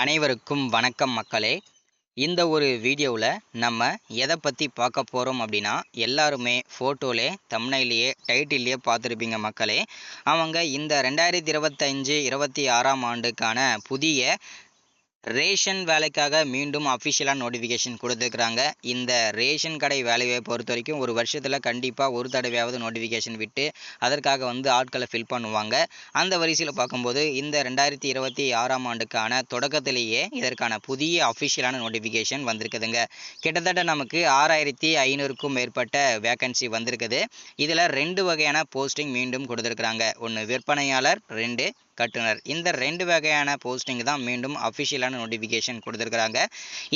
அனைவருக்கும் வணக்கம் மக்களே. இந்த ஒரு வீடியோவில் நம்ம எதை பற்றி பார்க்க போகிறோம் அப்படின்னா எல்லாருமே ஃபோட்டோலே தம்னையிலேயே டைட்டில்லையே பார்த்துருப்பீங்க மக்களே. அவங்க இந்த ரெண்டாயிரத்தி இருபத்தஞ்சு இருபத்தி ஆறாம் ஆண்டுக்கான புதிய ரேஷன் வேலைக்காக மீண்டும் அஃபிஷியலாக நோட்டிஃபிகேஷன் கொடுத்துருக்குறாங்க. இந்த ரேஷன் கடை வேலையை பொறுத்த வரைக்கும் ஒரு வருஷத்தில் கண்டிப்பாக ஒரு தடவையாவது நோட்டிஃபிகேஷன் விட்டு அதற்காக வந்து ஆட்களை ஃபில் பண்ணுவாங்க. அந்த வரிசையில் பார்க்கும்போது இந்த ரெண்டாயிரத்தி இருபத்தி ஆறாம் ஆண்டுக்கான தொடக்கத்திலேயே இதற்கான புதிய அஃபிஷியலான நோட்டிஃபிகேஷன் வந்திருக்குதுங்க. கிட்டத்தட்ட நமக்கு ஆறாயிரத்தி ஐநூறுக்கும் மேற்பட்ட வேக்கன்சி வந்திருக்குது. இதில் ரெண்டு வகையான போஸ்டிங் மீண்டும் கொடுத்துருக்குறாங்க. ஒன்று விற்பனையாளர் ரெண்டு கட்டுனர். இந்த ரெண்டு வகையான போஸ்டிங் தான் மீண்டும் அஃபிஷியலான நோட்டிஃபிகேஷன் கொடுத்துருக்குறாங்க.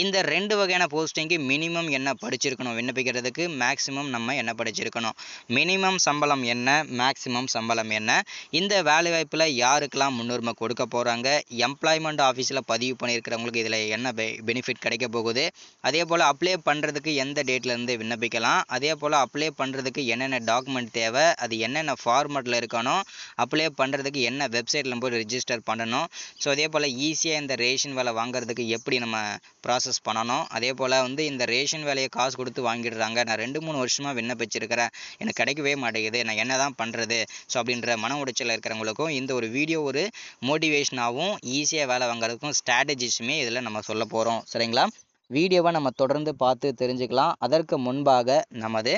இந்த ரெண்டு வகையான போஸ்டிங்க்கு மினிமம் என்ன படிச்சிருக்கணும் விண்ணப்பிக்கிறதுக்கு மேக்ஸிமம் நம்ம என்ன படிச்சிருக்கணும்? மினிமம் சம்பளம் என்ன மேக்ஸிமம் சம்பளம் என்ன? இந்த வேலைவாய்ப்பில் யாருக்கெல்லாம் முன்னுரிமை கொடுக்க போகிறாங்க எம்ப்ளாய்மெண்ட் ஆஃபீஸில் பதிவு பண்ணியிருக்கிறவங்களுக்கு இதில் என்ன பெ பெனிஃபிட் கிடைக்க போகுது? அதே போல் அப்ளை பண்ணுறதுக்கு எந்த டேட்லேருந்து விண்ணப்பிக்கலாம்? அதே போல் அப்ளை பண்ணுறதுக்கு என்னென்ன டாக்குமெண்ட் தேவை? அது என்னென்ன ஃபார்மேட்டில் இருக்கணும்? அப்ளை பண்ணுறதுக்கு என்ன வெப்சைட்டில் போய் ரிஜிஸ்டர் பண்ணணும்? ஸோ அதே போல் ஈஸியாக இந்த ரேஷன் வேலை வாங்குறதுக்கு எப்படி நம்ம ப்ராசஸ் பண்ணணும்? அதே போல் வந்து இந்த ரேஷன் வேலையை காசு கொடுத்து வாங்கிடுறாங்க. நான் ரெண்டு மூணு வருஷமாக விண்ணப்பிச்சிருக்கிறேன். எனக்கு கிடைக்கவே மாட்டேங்குது. நான் என்ன தான் பண்ணுறது ஸோ அப்படின்ற மன உடைச்சல் இருக்கிறவங்களுக்கும் இந்த ஒரு வீடியோ ஒரு மோட்டிவேஷனாகவும் ஈஸியாக வேலை வாங்குறதுக்கும் ஸ்ட்ராட்டஜிஸுமே இதில் நம்ம சொல்ல போகிறோம் சரிங்களா? வீடியோவை நம்ம தொடர்ந்து பார்த்து தெரிஞ்சுக்கலாம். அதற்கு முன்பாக நமது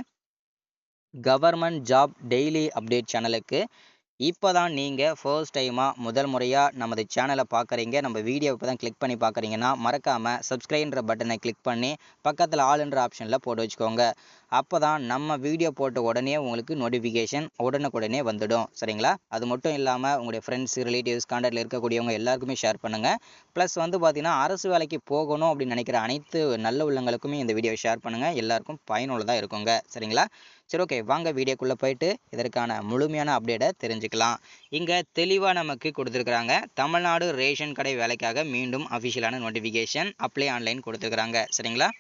கவர்மெண்ட் ஜாப் டெய்லி அப்டேட் சேனலுக்கு இப்போ தான் நீங்கள் ஃபர்ஸ்ட் டைமாக முதல் முறையாக நமது சேனலை பார்க்குறீங்க நம்ம வீடியோ இப்போ தான் கிளிக் பண்ணி பார்க்குறீங்கன்னா மறக்காமல் சப்ஸ்கிரைன்ற பட்டனை கிளிக் பண்ணி பக்கத்தில் ஆளுன்ற ஆப்ஷனில் போட்டு வச்சுக்கோங்க. அப்போ தான் நம்ம வீடியோ போட்ட உடனே உங்களுக்கு நோட்டிஃபிகேஷன் உடனுக்குடனே வந்துடும். சரிங்களா? அது மட்டும் இல்லாமல் உங்களுடைய ஃப்ரெண்ட்ஸ் ரிலேட்டிவ்ஸ் கான்டாக்டில் இருக்கக்கூடியவங்க எல்லாருக்குமே ஷேர் பண்ணுங்கள் ப்ளஸ் வந்து பார்த்திங்கன்னா அரசு வேலைக்கு போகணும் அப்படின்னு நினைக்கிற அனைத்து நல்ல உள்ளங்களுக்குமே இந்த வீடியோவை ஷேர் பண்ணுங்கள் எல்லாருக்கும் பயனுள்ளதாக இருக்குங்க. சரிங்களா? சரி ஓகே வாங்க வீடியோக்குள்ளே போயிட்டு இதற்கான முழுமையான அப்டேட்டை தெரிஞ்சுக்கலாம். இங்கே தெளிவாக நமக்கு கொடுத்துருக்குறாங்க. தமிழ்நாடு ரேஷன் கடை வேலைக்காக மீண்டும் அஃபிஷியலான நோட்டிஃபிகேஷன் அப்ளை ஆன்லைன் கொடுத்துருக்குறாங்க. சரிங்களா?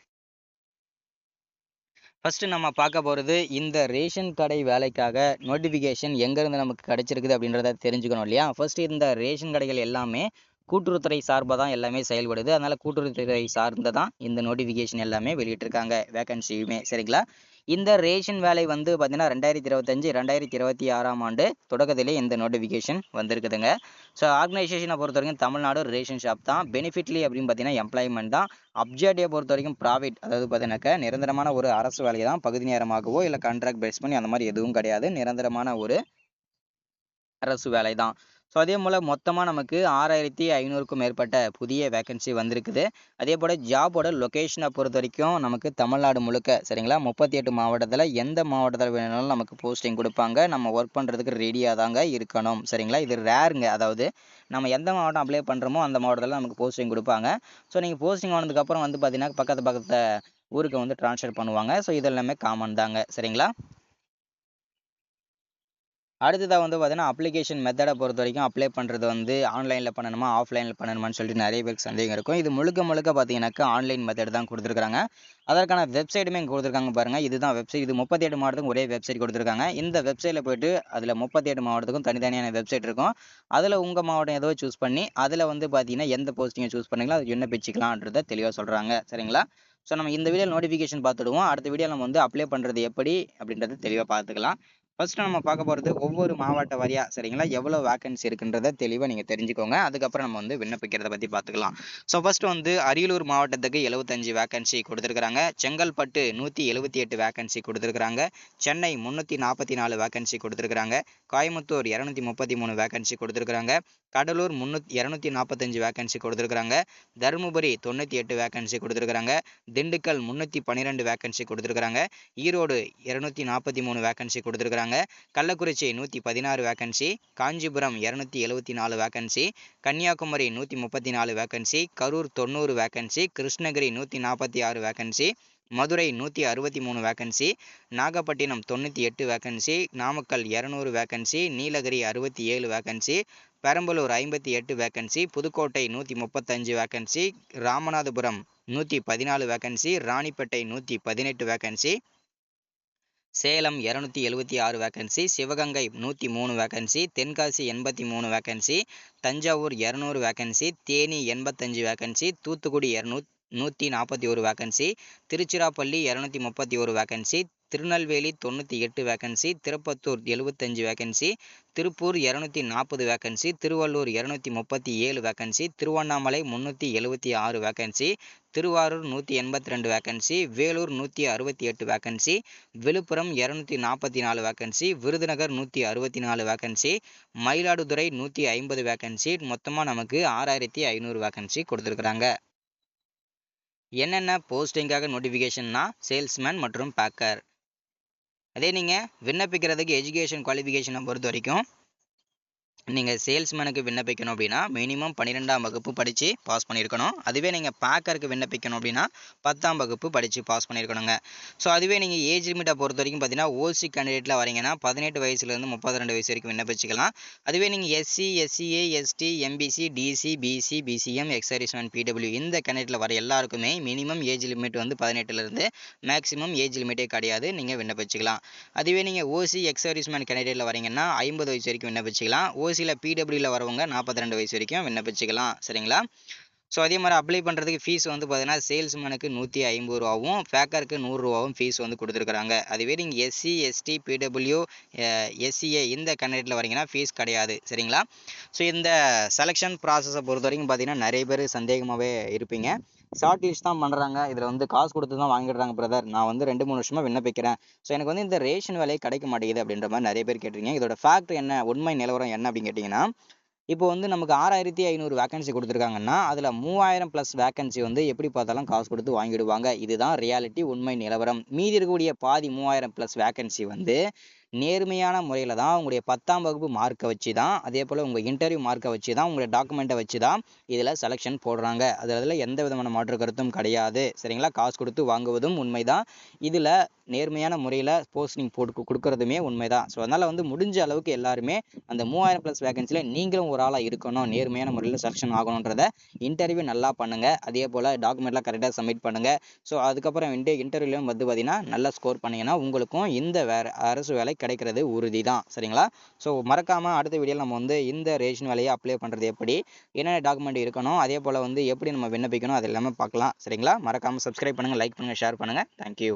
ஃபஸ்ட்டு நம்ம பார்க்க போகிறது இந்த ரேஷன் கடை வேலைக்காக நோட்டிஃபிகேஷன் எங்கேருந்து நமக்கு கிடச்சிருக்குது அப்படின்றத தெரிஞ்சுக்கணும் இல்லையா? ஃபஸ்ட்டு இந்த ரேஷன் கடைகள் எல்லாமே கூட்டுறவுத்துறை சார்பாக தான் எல்லாமே செயல்படுது. அதனால் கூட்டுறவுத்துறை சார்ந்து தான் இந்த நோட்டிஃபிகேஷன் எல்லாமே வெளியிட்டிருக்காங்க. வேகன்சியுமே சரிங்களா? இந்த ரேஷன் வேலை வந்து பார்த்தீங்கன்னா ரெண்டாயிரத்தி இருபத்தஞ்சு ரெண்டாயிரத்தி இருபத்தி ஆறாம் ஆண்டு தொடக்கத்திலே இந்த நோட்டிஃபிகேஷன் வந்திருக்குதுங்க. ஸோ ஆர்கனைசேஷனை பொறுத்த வரைக்கும் தமிழ்நாடு ரேஷன் ஷாப் தான். பெனிஃபிட்லி அப்படின்னு பார்த்தீங்கன்னா எம்ப்ளாய்மெண்ட் தான். அப்ஜேடியை பொறுத்த வரைக்கும் ப்ராஃபிட் அதாவது பார்த்தீங்கன்னாக்கா நிரந்தரமான ஒரு அரசு வேலை தான் பகுதி நேரமாகவோ இல்லை கான்ட்ராக்ட் பேஸ் பண்ணி அந்த மாதிரி எதுவும் கிடையாது. நிரந்தரமான ஒரு அரசு வேலை தான். ஸோ அதே போல் மொத்தமாக நமக்கு ஆறாயிரத்தி ஐநூறுக்கும் மேற்பட்ட புதிய வேகன்சி வந்திருக்குது. அதே போல் ஜாபோட லொக்கேஷனை பொறுத்த வரைக்கும் நமக்கு தமிழ்நாடு முழுக்க சரிங்களா? முப்பத்தி எட்டு மாவட்டத்தில் எந்த மாவட்டத்தில் வேணும்னாலும் நமக்கு போஸ்டிங் கொடுப்பாங்க. நம்ம ஒர்க் பண்ணுறதுக்கு ரெடியாக தாங்க இருக்கணும் சரிங்களா? இது ரேருங்க அதாவது நம்ம எந்த மாவட்டம் அப்ளை பண்ணுறோமோ அந்த மாவட்டத்தில் நமக்கு போஸ்டிங் கொடுப்பாங்க. ஸோ நீங்கள் போஸ்டிங் ஆனதுக்கப்புறம் வந்து பார்த்தீங்கன்னா பக்கத்து பக்கத்து ஊருக்கு வந்து ட்ரான்ஸ்ஃபர் பண்ணுவாங்க. ஸோ இதெல்லாமே காமன் தாங்க சரிங்களா? அடுத்ததாக வந்து பார்த்தீங்கன்னா அப்ளிகேஷன் மெத்தடை பொறுத்த வரைக்கும் அப்ளை பண்ணுறது வந்து ஆன்லைனில் பண்ணணுமா ஆஃப்லைனில் பண்ணணுமான்னு சொல்லிட்டு நிறைய பேருக்கு சந்தேகம் இருக்கும். இது முழுக்க முழுக்க பார்த்தீங்கன்னாக்கா ஆன்லைன் மெத்தட் தான் கொடுத்துருக்காங்க அதற்கான வெப்சைட்டுமே இங்கே கொடுத்துருக்காங்க பாருங்கள் இதுதான் வெப்சைட் இது முப்பத்தி எட்டு மாவட்டத்துக்கும் ஒரே வெப்சைட் கொடுத்துருக்காங்க. இந்த வெப்சைட்டில் போயிட்டு அதில் முப்பத்தி எட்டு மாவட்டத்துக்கும் தனித்தனியான வெப்சைட் இருக்கும். அதில் உங்கள் மாவட்டம் ஏதோ சூஸ் பண்ணி அதில் வந்து பார்த்தீங்கன்னா எந்த போஸ்டிங்கை சூஸ் பண்ணீங்களோ அது என்ன பிச்சுக்கலான்றதை தெளிவாக சொல்கிறாங்க சரிங்களா? ஸோ நம்ம இந்த வீடியோ நோட்டிஃபிகேஷன் பார்த்துடுவோம். அடுத்த வீடியோ நம்ம வந்து அப்ளை பண்ணுறது எப்படி அப்படின்றத தெளிவாக பார்த்துக்கலாம். ஃபர்ஸ்ட் நம்ம பார்க்க போகிறது ஒவ்வொரு மாவட்ட வாரியாக சரிங்களா? எவ்வளோ வேகன்சி இருக்குன்றத தெளிவாக நீங்கள் தெரிஞ்சுக்கோங்க. அதுக்கப்புறம் நம்ம வந்து விண்ணப்பிக்கிறத பற்றி பார்த்துக்கலாம். ஸோ ஃபர்ஸ்ட் வந்து அரியலூர் மாவட்டத்துக்கு எழுபத்தஞ்சு வேகன்சி கொடுத்துருக்குறாங்க. செங்கல்பட்டு நூற்றி எழுபத்தி எட்டு வேகன்சி கொடுத்துருக்குறாங்க. சென்னை முந்நூற்றி நாற்பத்தி நாலு வேகன்சி கொடுத்துருக்குறாங்க. கோயம்புத்தூர் இரநூத்தி முப்பத்தி மூணு வேகன்சி கொடுத்துருக்குறாங்க. கடலூர் முந்நூற்றி இரநூத்தி நாற்பத்தஞ்சு வேகன்சி கொடுத்துருக்குறாங்க. தருமபுரி தொண்ணூற்றி எட்டு வேகன்சி கொடுத்துருக்குறாங்க. திண்டுக்கல் முந்நூற்றி பன்னிரெண்டு வேகன்சி கொடுத்துருக்குறாங்க. ஈரோடு இரநூத்தி நாற்பத்தி மூணு வேகன்சி கொடுத்துருக்குறாங்க. கள்ளக்குறிச்சி நூற்றி பதினாறு வேகன்சி காஞ்சிபுரம் இரநூத்தி எழுபத்தி நாலு வேகன்சி கன்னியாகுமரி நூற்றி முப்பத்தி நாலு வேகன்சி கரூர் தொண்ணூறு வேகன்சி கிருஷ்ணகிரி நூற்றி நாற்பத்தி ஆறு வேகன்சி மதுரை நூற்றி அறுபத்தி மூணு வேகன்சி நாகப்பட்டினம் தொண்ணூற்றி எட்டு வேகன்சி நாமக்கல் இரநூறு வேகன்சி நீலகிரி அறுபத்தி ஏழு வேகன்சி பெரம்பலூர் ஐம்பத்தி எட்டு வேகன்சி புதுக்கோட்டை நூற்றி முப்பத்தஞ்சு வேகன்சி ராமநாதபுரம் நூற்றி பதினாலு வேகன்சி ராணிப்பேட்டை நூற்றி பதினெட்டு வேகன்சி சேலம் இரநூத்தி எழுபத்தி ஆறு வேக்கன்சி சிவகங்கை நூற்றி மூணு வேக்கன்சி தென்காசி எண்பத்தி மூணு வேக்கன்சி தஞ்சாவூர் இரநூறு வேக்கன்சி தேனி எண்பத்தஞ்சு வேக்கன்சி தூத்துக்குடி இரநூத் நூற்றி நாற்பத்தி ஒரு வேக்கன்சி திருச்சிராப்பள்ளி இரநூத்தி முப்பத்தி ஒரு வேக்கன்சி திருநெல்வேலி தொண்ணூற்றி எட்டு வேக்கன்சி திருப்பத்தூர் எழுபத்தஞ்சு வேக்கன்சி திருப்பூர் இரநூத்தி நாற்பது வேக்கன்சி திருவள்ளூர் இரநூத்தி முப்பத்தி ஏழு வேக்கன்சி திருவண்ணாமலை முந்நூற்றி எழுபத்தி ஆறு வேக்கன்சி திருவாரூர் நூற்றி எண்பத்தி ரெண்டு வேக்கன்சி வேலூர் நூற்றி அறுபத்தி எட்டு வேக்கன்சி விழுப்புரம் இரநூத்தி நாற்பத்தி நாலு வேக்கன்சி விருதுநகர் நூற்றி அறுபத்தி நாலு வேக்கன்சி மயிலாடுதுறை நூற்றி ஐம்பது வேக்கன்சி மொத்தமாக நமக்கு ஆறாயிரத்தி ஐநூறு வேக்கன்சி கொடுத்துருக்குறாங்க. என்னென்ன போஸ்டிங்காக நோட்டிஃபிகேஷன்னா சேல்ஸ்மேன் மற்றும் பேக்கர். அதே நீங்கள் விண்ணப்பிக்கிறதுக்கு எஜுகேஷன் குவாலிஃபிகேஷனை பொறுத்த வரைக்கும் நீங்கள் சேல்ஸ்மேனுக்கு விண்ணப்பிக்கணும் அப்படின்னா மினிமம் பன்னிரெண்டாம் வகுப்பு படித்து பாஸ் பண்ணியிருக்கணும். அதுவே நீங்கள் பேக்கருக்கு விண்ணப்பிக்கணும் அப்படின்னா பத்தாம் வகுப்பு படித்து பாஸ் பண்ணியிருக்கணுங்க. ஸோ அதுவே நீங்கள் ஏஜ் லிமிட்டை பொறுத்த வரைக்கும் பார்த்தீங்கன்னா ஓசி கேண்டிடேட்டில் வரீங்கன்னா பதினெட்டு வயசுலேருந்து முப்பத்தி ரெண்டு வயசு வரைக்கும் விண்ணப்பிச்சிக்கலாம். அதுவே நீங்கள் SC SCA ST MBC DC BC BCM ex serviceman PW இந்த கேண்டிடேட்டில் வர எல்லாருக்குமே மினிமம் ஏஜ் லிமிட் வந்து பதினெட்டுலேருந்து மேக்ஸிமம் ஏஜ் லிமிட்டே கிடையாது நீங்கள் விண்ணப்பிச்சிக்கலாம். அதுவே நீங்கள் ஓசி எக்ஸரிஸ்மேன் கேண்டிடேட்டில் வரீங்கன்னா ஐம்பது வயசு வரைக்கும் விண்ணப்பிச்சிக்கலாம். ஓசி ஓசியில் பிடபிள்யூவில் வரவங்க நாற்பத்தி ரெண்டு வயசு வரைக்கும் விண்ணப்பிச்சிக்கலாம் சரிங்களா? ஸோ அதே மாதிரி அப்ளை பண்ணுறதுக்கு ஃபீஸ் வந்து பார்த்தீங்கன்னா சேல்ஸ்மேனுக்கு நூற்றி ஐம்பது ரூபாவும் பேக்கருக்கு நூறுரூவாவும் ஃபீஸ் வந்து கொடுத்துருக்குறாங்க. அதுவே நீங்கள் எஸ்சி எஸ்டி பிடபிள்யூ எஸ்சிஏ இந்த கேண்டிடேட்டில் வரீங்கன்னா ஃபீஸ் கிடையாது சரிங்களா? ஸோ இந்த செலெக்ஷன் ப்ராசஸை பொறுத்த வரைக்கும் பார்த்தீங்கன்னா நிறைய பேர் சந்தேகமாகவே இருப்பீங்க. ஷார்ட் லிஸ்ட் தான் பண்ணுறாங்க இதில் வந்து காசு கொடுத்து தான் வாங்கிடுறாங்க பிரதர் நான் வந்து ரெண்டு மூணு வருஷமாக விண்ணப்பிக்கிறேன். ஸோ எனக்கு வந்து இந்த ரேஷன் வேலையை கிடைக்க மாட்டேங்குது அப்படின்ற மாதிரி நிறைய பேர் கேட்டிருக்கீங்க. இதோட ஃபேக்ட் என்ன உண்மை நிலவரம் என்ன அப்படின்னு கேட்டிங்கன்னா இப்போ வந்து நமக்கு ஆறாயிரத்தி ஐநூறு வேகன்சி கொடுத்துருக்காங்கன்னா அதில் மூவாயிரம் ப்ளஸ் வேகன்சி வந்து எப்படி பார்த்தாலும் காசு கொடுத்து வாங்கிடுவாங்க. இதுதான் ரியாலிட்டி உண்மை நிலவரம். மீதி இருக்கக்கூடிய பாதி மூவாயிரம் ப்ளஸ் வேகன்சி வந்து நேர்மையான முறையில் தான் உங்களுடைய பத்தாம் வகுப்பு மார்க்கை வச்சு தான் அதே போல் உங்கள் இன்டர்வியூ மார்க்கை வச்சு தான் உங்களுடைய டாக்குமெண்ட்டை வச்சு தான் இதில் செலெக்ஷன் போடுறாங்க. அதில் அதில் எந்த விதமான மாற்று கருத்தும் கிடையாது. சரிங்களா? காசு கொடுத்து வாங்குவதும் உண்மை தான். இதில் நேர்மையான முறையில் போஸ்டிங் போட்டு கொடுக்கறதுமே உண்மைதான் ஸோ அதனால் வந்து முடிஞ்ச அளவுக்கு எல்லாருமே அந்த மூவாயிரம் ப்ளஸ் வேகன்சியில் நீங்களும் ஒரு ஆளாக இருக்கணும். நேர்மையான முறையில் செலெக்ஷன் ஆகணுன்றத இன்டர்வியூ நல்லா பண்ணுங்கள் அதே போல் டாக்குமெண்ட்லாம் கரெக்டாக சப்மிட் பண்ணுங்கள் ஸோ அதுக்கப்புறம் வந்து இன்டர்வியூலையும் வந்து பார்த்தீங்கன்னா நல்லா ஸ்கோர் பண்ணீங்கன்னா உங்களுக்கும் இந்த வேறு அரசு வேலை கிடைக்கிறது உறுதி தான் சரிங்களா? ஸோ மறக்காமல் அடுத்த வீடியோவில் நம்ம வந்து இந்த ரேஷன் வேலையை அப்ளை பண்ணுறது எப்படி என்னென்ன டாக்குமெண்ட் இருக்கணும் அதே போல் வந்து எப்படி நம்ம விண்ணப்பிக்கணும் அது எல்லாமே பார்க்கலாம். சரிங்களா? மறக்காமல் சப்ஸ்கிரைப் பண்ணுங்கள் லைக் பண்ணுங்கள் ஷேர் பண்ணுங்கள் தேங்க்யூ